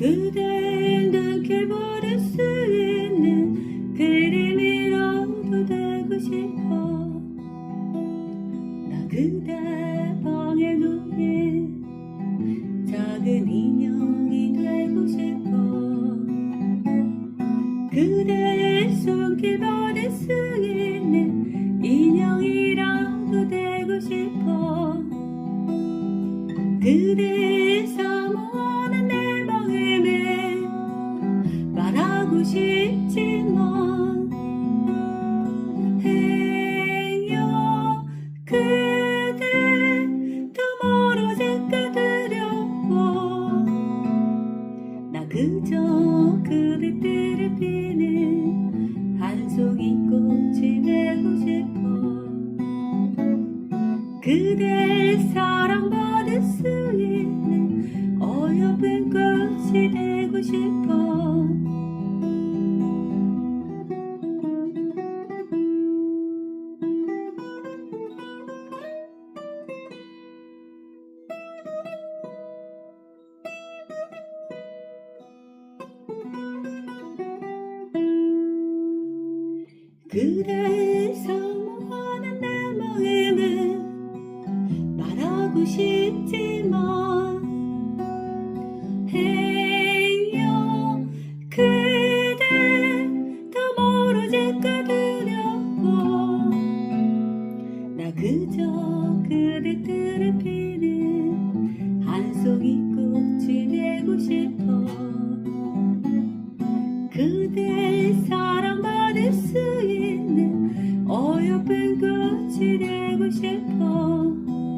그댈 늦게 버릴 수 있는 그림이라도 되고 싶어. 나 그대 방에 놓인 작은 인형이 되고 싶어. 그대의 손길 버릴 수 있는 그저 그대 뜰을 피는 한 송이 꽃이 되고 싶어. 그대 사랑받을 수 있는 어여쁜 꽃 그래서 모는 내 마음을 말하고 싶지만 높은 꽃이 되고 싶어.